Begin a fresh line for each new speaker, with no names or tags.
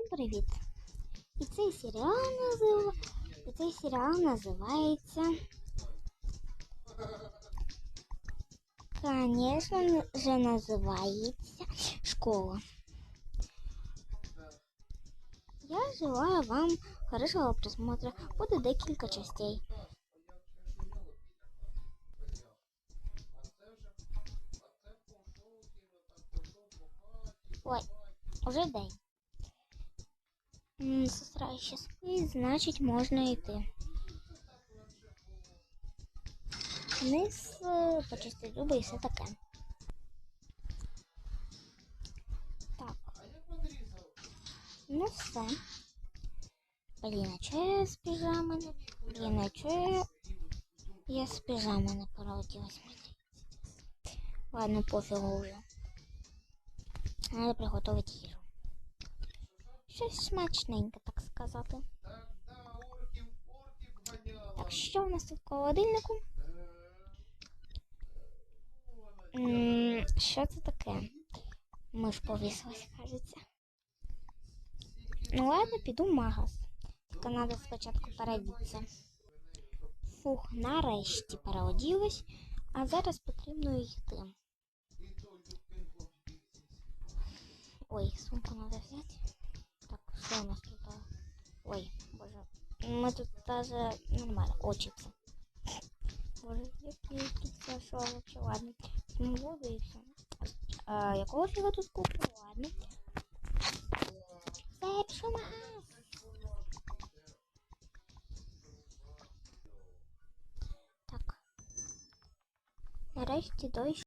Всім привіт! І цей серіал назив... І цей серіал називається. Конечно же називається Школа. Я желаю вам хорошого просмотра. Буде декілька частей. Ой, уже день. М, Сестра ще спить, значить можна йти. Вниз е, почистити зуби і все таке. Так. Ну все. Блін, а з піжами не... Блін, я... З піжами не породилась. Ладно, пофігу вже. Надо приготувати їжу. Щось смачненьке, так сказати. Так, що у нас тут в холодильнику? Що це таке? Миш повісилась, кажеться. Ну ладно, піду в магаз. Тільки треба спочатку переодітися. Фух, нарешті переоділась, а зараз потрібно йти. Ой, сумку надо взять. Так, что у нас тут? а? Ой, боже. Мы тут даже нормально. О, чипсы. Боже, які тут все, що вообще, ладно. Ну, воду і все. А, якого фіга тут куплю? Ладно. Все, пішов в магаз. Так. Нарешті дощ